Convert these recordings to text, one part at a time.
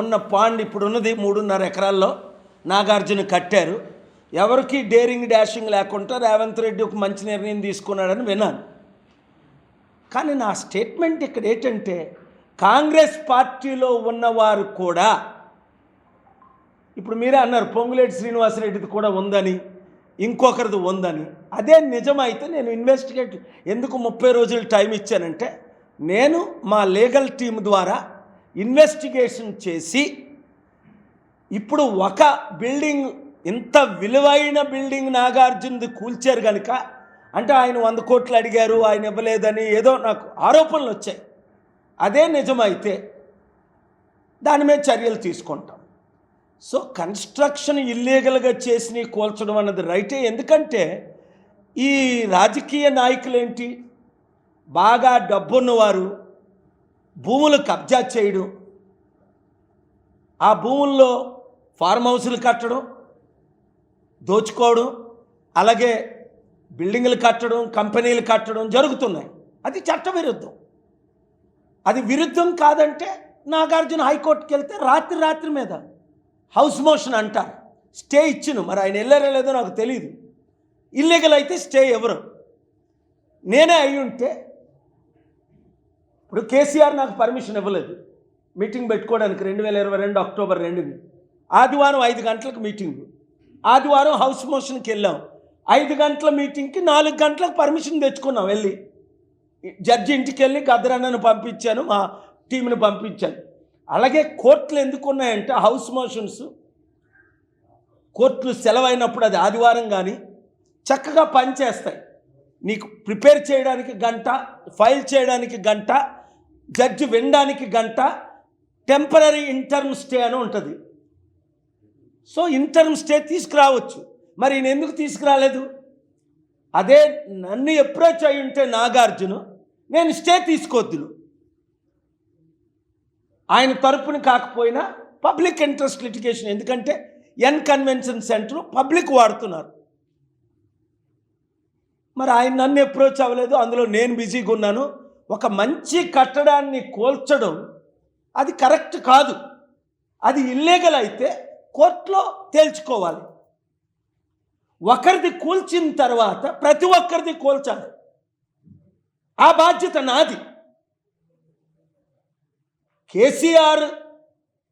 ఉన్న పాండ్ ఇప్పుడు ఉన్నది మూడున్నర ఎకరాల్లో నాగార్జున కట్టారు. ఎవరికి డేరింగ్ డాషింగ్ లేకుండా రేవంత్ రెడ్డి ఒక మంచి నిర్ణయం తీసుకున్నాడని విన్నాను. కానీ నా స్టేట్మెంట్ ఇక్కడ ఏంటంటే కాంగ్రెస్ పార్టీలో ఉన్నవారు కూడా ఇప్పుడు మీరే అన్నారు పొంగులేటి శ్రీనివాసరెడ్డిది కూడా ఉందని ఇంకొకరిది ఉందని. అదే నిజమైతే నేను ఇన్వెస్టిగేట్ ఎందుకు ముప్పై రోజులు టైం ఇచ్చానంటే నేను మా లీగల్ టీం ద్వారా ఇన్వెస్టిగేషన్ చేసి ఇప్పుడు ఒక బిల్డింగ్ ఇంత విలువైన బిల్డింగ్ నాగార్జునది కూల్చారు కనుక అంటే ఆయన వంద కోట్లు అడిగారు ఆయన ఇవ్వలేదని ఏదో నాకు ఆరోపణలు వచ్చాయి. అదే నిజమైతే దాని మీద చర్యలు తీసుకుంటాం. సో కన్స్ట్రక్షన్ ఇల్లీగల్గా చేసి కూల్చడం అన్నది రైటే. ఎందుకంటే ఈ రాజకీయ నాయకులేంటి? బాగా డబ్బున్నవారు భూములు కబ్జా చేయడం ఆ భూముల్లో ఫార్మ్ హౌసులు కట్టడం దోచుకోవడం అలాగే బిల్డింగులు కట్టడం కంపెనీలు కట్టడం జరుగుతున్నాయి. అది చట్ట విరుద్ధం అది విరుద్ధం కాదంటే నాగార్జున హైకోర్టుకి వెళ్తే రాత్రి రాత్రి మీద హౌస్ మోషన్ అంటారు. స్టే ఇచ్చును. మరి ఆయన వెళ్ళారో లేదో నాకు తెలియదు ఇల్లీగల్ అయితే స్టే ఎవరు? నేనే అయి ఉంటే ఇప్పుడు కేసీఆర్ నాకు పర్మిషన్ ఇవ్వలేదు. మీటింగ్ పెట్టుకోవడానికి రెండు వేల ఇరవై రెండు అక్టోబర్ రెండుని. ఆదివారం ఐదు గంటలకు మీటింగ్. ఆదివారం హౌస్ మోషన్కి వెళ్ళాం. ఐదు గంటల మీటింగ్కి నాలుగు గంటలకు పర్మిషన్ తెచ్చుకున్నాం వెళ్ళి. జడ్జి ఇంటికి వెళ్ళి గద్దరన్నను పంపించాను మా టీంని పంపించాను. అలాగే కోర్టులు ఎందుకు ఉన్నాయంటే హౌస్ మోషన్స్. కోర్టులు సెలవైనప్పుడు అది ఆదివారం కానీ చక్కగా పనిచేస్తాయి. నీకు ప్రిపేర్ చేయడానికి గంట ఫైల్ చేయడానికి గంట జడ్జి వినడానికి గంట టెంపరీ ఇంటర్మ్ స్టే అని ఉంటుంది. సో ఇంటర్మ్ స్టే తీసుకురావచ్చు. మరి ఈయన ఎందుకు తీసుకురాలేదు? అదే నన్ను అప్రోచ్ అయి ఉంటే నాగార్జున నేను స్టే తీసుకోవద్దును ఆయన తరపున కాకపోయినా పబ్లిక్ ఇంట్రెస్ట్ లిటిగేషన్ ఎందుకంటే ఎన్ కన్వెన్షన్ సెంటర్ పబ్లిక్ వాడుతున్నారు. మరి ఆయన నన్ను అప్రోచ్ అవ్వలేదు అందులో నేను బిజీగా ఉన్నాను. ఒక మంచి కట్టడాన్ని కూల్చడం అది కరెక్ట్ కాదు. అది ఇల్లీగల్ అయితే కోర్టులో తేల్చుకోవాలి. ఒకరిది కూల్చిన తర్వాత ప్రతి ఒక్కరిది కూల్చాలి. ఆ బాధ్యత నాది. కేసీఆర్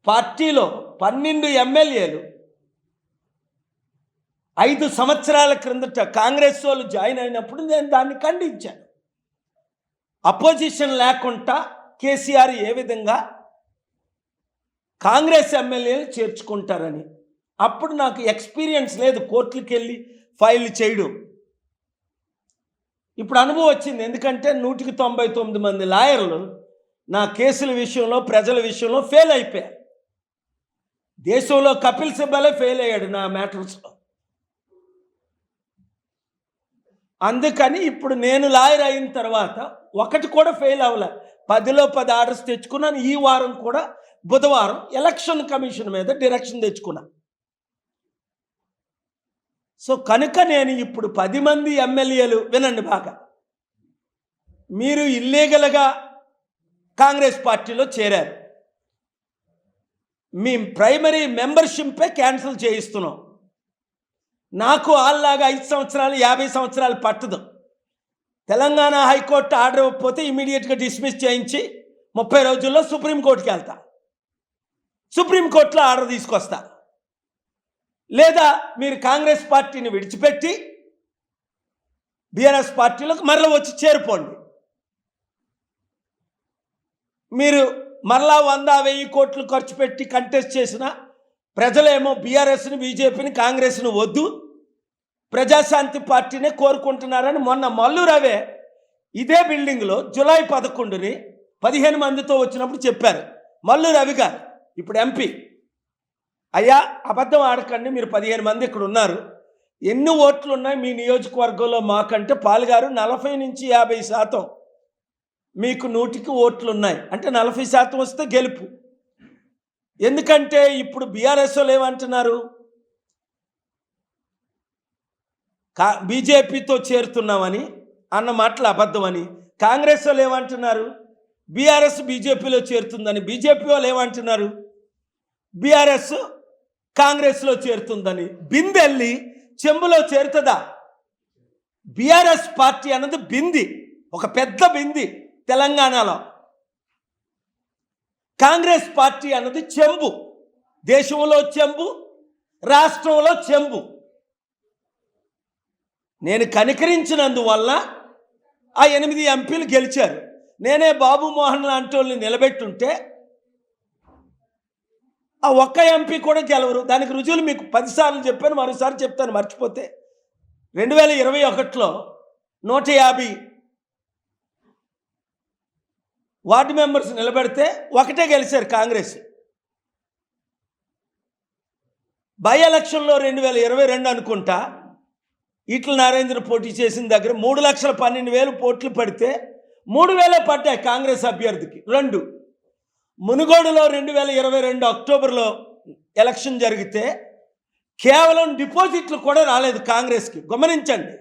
పార్టీలో పన్నెండు ఎమ్మెల్యేలు ఐదు సంవత్సరాల క్రిందట కాంగ్రెస్ వాళ్ళు జాయిన్ అయినప్పుడు నేను దాన్ని ఖండించాను. అపోజిషన్ లేకుండా కేసీఆర్ ఏ విధంగా కాంగ్రెస్ ఎమ్మెల్యేలు చేర్చుకుంటారని. అప్పుడు నాకు ఎక్స్పీరియన్స్ లేదు కోర్టులకు వెళ్ళి ఫైల్ చేయడం. ఇప్పుడు అనుభవం వచ్చింది. ఎందుకంటే నూటికి తొంభై తొమ్మిది మంది లాయర్లు నా కేసుల విషయంలో ప్రజల విషయంలో ఫెయిల్ అయిపోయారు. దేశంలో కపిల్ సిబ్బలే ఫెయిల్ అయ్యాడు నా మ్యాటర్స్లో. అందుకని ఇప్పుడు నేను లాయర్ అయిన తర్వాత ఒకటి కూడా ఫెయిల్ అవ్వలే. పదిలో పది ఆర్డర్స్ తెచ్చుకున్నాను. ఈ వారం కూడా బుధవారం ఎలక్షన్ కమిషన్ మీద డైరెక్షన్ తెచ్చుకున్నా. సో కనుక నేను ఇప్పుడు పది మంది ఎమ్మెల్యేలు వినండి బాగా. మీరు ఇల్లీగల్గా కాంగ్రెస్ పార్టీలో చేరారు. మీ ప్రైమరీ మెంబర్షిప్పే క్యాన్సిల్ చేయిస్తున్నాం. నాకు వాళ్ళలాగా ఐదు సంవత్సరాలు యాభై సంవత్సరాలు పట్టదు. తెలంగాణ హైకోర్టు ఆర్డర్ ఇవ్వకపోతే ఇమీడియట్గా డిస్మిస్ చేయించి ముప్పై రోజుల్లో సుప్రీంకోర్టుకి వెళ్తా. సుప్రీంకోర్టులో ఆర్డర్ తీసుకొస్తా. లేదా మీరు కాంగ్రెస్ పార్టీని విడిచిపెట్టి బీఆర్ఎస్ పార్టీలోకి మరలా వచ్చి చేరిపోండి మీరు మరలా వంద వెయ్యి కోట్లు ఖర్చు పెట్టి కంటెస్ట్ చేసిన ప్రజలేమో బీఆర్ఎస్ని బీజేపీని కాంగ్రెస్ను వద్దు ప్రజాశాంతి పార్టీనే కోరుకుంటున్నారని మొన్న మల్లురావే ఇదే బిల్డింగ్లో జులై పదకొండుని పదిహేను మందితో వచ్చినప్పుడు చెప్పారు. మల్లు రవి గారు ఇప్పుడు ఎంపీ. అయ్యా అబద్ధం ఆడకండి మీరు పదిహేను మంది ఇక్కడ ఉన్నారు. ఎన్ని ఓట్లు ఉన్నాయి మీ నియోజకవర్గంలో మాకంటే? పాలుగారు నలభై నుంచి యాభై శాతం. మీకు నూటికి ఓట్లు ఉన్నాయి. అంటే నలభై శాతం వస్తే గెలుపు. ఎందుకంటే ఇప్పుడు బీఆర్ఎస్ వాళ్ళు ఏమంటున్నారు? కా బీజేపీతో చేరుతున్నామని అన్న మాటలు అబద్ధమని. కాంగ్రెస్ వాళ్ళు ఏమంటున్నారు? బీఆర్ఎస్ బీజేపీలో చేరుతుందని. బీజేపీ వాళ్ళు ఏమంటున్నారు? బీఆర్ఎస్ కాంగ్రెస్లో చేరుతుందని. బిందెల్లి చెంబులో చేరుతుందా? బీఆర్ఎస్ పార్టీ అన్నది బింది. ఒక పెద్ద బింది తెలంగాణలో. కాంగ్రెస్ పార్టీ అన్నది చెంబు. దేశంలో చెంబు రాష్ట్రంలో చెంబు. నేను కనికరించినందువల్ల ఆ ఎనిమిది ఎంపీలు గెలిచారు. నేనే బాబు మోహన్ లాంటి వాళ్ళని నిలబెట్టుంటే ఆ ఒక్క ఎంపీ కూడా గెలవరు. దానికి రుజువులు మీకు పదిసార్లు చెప్పాను మరోసారి చెప్తాను మర్చిపోతే. రెండు వేల ఇరవై ఒకటిలో నూట యాభై వార్డు మెంబర్స్ నిలబెడితే ఒకటే గెలిచారు కాంగ్రెస్. బై ఎలక్షన్లో రెండు వేల ఇరవై రెండు అనుకుంటా ఈట్ల నరేంద్ర పోటీ చేసిన దగ్గర మూడు లక్షల పన్నెండు వేలు పోట్లు పడితే మూడు వేలే పడ్డాయి కాంగ్రెస్ అభ్యర్థికి. రెండు మునుగోడులో రెండు వేల ఇరవై రెండు అక్టోబర్లో ఎలక్షన్ జరిగితే కేవలం డిపాజిట్లు కూడా రాలేదు కాంగ్రెస్కి. గమనించండి.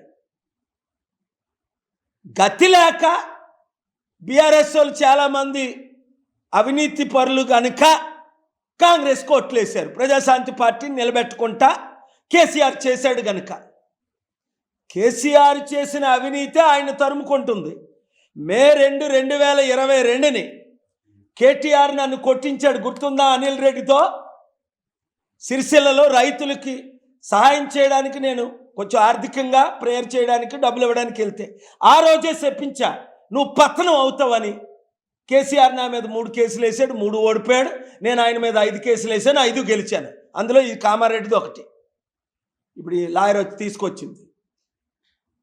గతి లేక బీఆర్ఎస్ వాళ్ళు చాలామంది అవినీతి పరులు కనుక కాంగ్రెస్ కోట్లేశారు. ప్రజాశాంతి పార్టీని నిలబెట్టుకుంటా కేసీఆర్ చేశాడు గనుక. కేసీఆర్ చేసిన అవినీతి ఆయన తరుముకుంటుంది. మే రెండు రెండు వేల ఇరవై రెండుని కేటీఆర్ నన్ను కొట్టించాడు. గుర్తుందా అనిల్ రెడ్డితో? సిరిసిల్లలో రైతులకి సహాయం చేయడానికి నేను కొంచెం ఆర్థికంగా ప్రేయర్ చేయడానికి డబ్బులు ఇవ్వడానికి వెళ్తే. ఆ రోజే చెప్పించా నువ్వు పతనం అవుతావని. కేసీఆర్ నా మీద మూడు కేసులు వేసాడు మూడు ఓడిపోయాడు. నేను ఆయన మీద ఐదు కేసులు వేసాను ఐదు గెలిచాను. అందులో ఈ కామారెడ్డిది ఒకటి. ఇప్పుడు ఈ లాయర్ వచ్చి తీసుకొచ్చింది.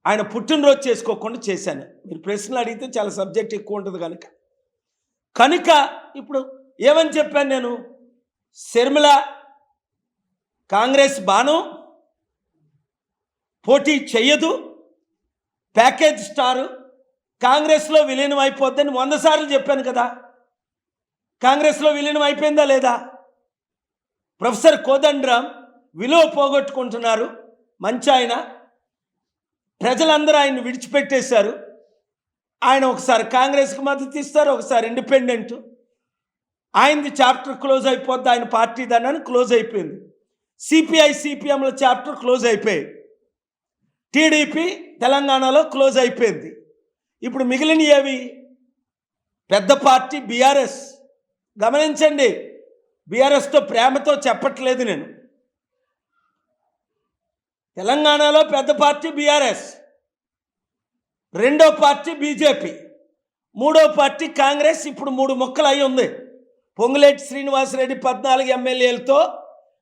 ఆయన పుట్టినరోజు చేసుకోకుండా చేశాను. మీరు ప్రశ్నలు అడిగితే చాలా సబ్జెక్ట్ ఎక్కువ ఉంటుంది కనుక. కనుక ఇప్పుడు ఏమని చెప్పాను నేను? శర్మిల కాంగ్రెస్ బాను పోటీ చెయ్యదు. ప్యాకేజ్ స్టారు కాంగ్రెస్లో విలీనం అయిపోద్దని వంద సార్లు చెప్పాను కదా. కాంగ్రెస్లో విలీనం అయిపోయిందా లేదా? ప్రొఫెసర్ కోదండరామ్ విలువ పోగొట్టుకుంటున్నారు. మంచి ఆయన. ప్రజలందరూ ఆయన విడిచిపెట్టేశారు. ఆయన ఒకసారి కాంగ్రెస్కి మద్దతు ఇస్తారు ఒకసారి ఇండిపెండెంట్. ఆయనది చాప్టర్ క్లోజ్ అయిపోద్ది ఆయన పార్టీ దాన్ని క్లోజ్ అయిపోయింది. సిపిఐ సిపిఎంల చాప్టర్ క్లోజ్ అయిపోయాయి. టీడీపీ తెలంగాణలో క్లోజ్ అయిపోయింది. ఇప్పుడు మిగిలిన ఏవి? పెద్ద పార్టీ బీఆర్ఎస్. గమనించండి బీఆర్ఎస్తో ప్రేమతో చెప్పట్లేదు నేను. తెలంగాణలో పెద్ద పార్టీ బీఆర్ఎస్. రెండో పార్టీ బీజేపీ. మూడో పార్టీ కాంగ్రెస్. ఇప్పుడు మూడు ముక్కలు అయి ఉంది. పొంగులేటి శ్రీనివాసరెడ్డి పద్నాలుగు ఎమ్మెల్యేలతో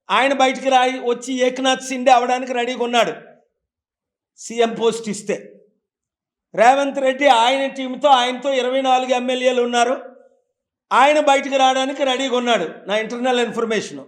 ఆయన బయటికి రాయి వచ్చి ఏకనాథ్ సిండే అవడానికి రెడీగా ఉన్నాడు. సీఎం పోస్ట్ ఇస్తే. రేవంత్ రెడ్డి ఆయన టీంతో ఆయనతో ఇరవై నాలుగు ఎమ్మెల్యేలు ఉన్నారు. ఆయన బయటికి రావడానికి రెడీగా ఉన్నాడు నా ఇంటర్నల్ ఇన్ఫర్మేషన్.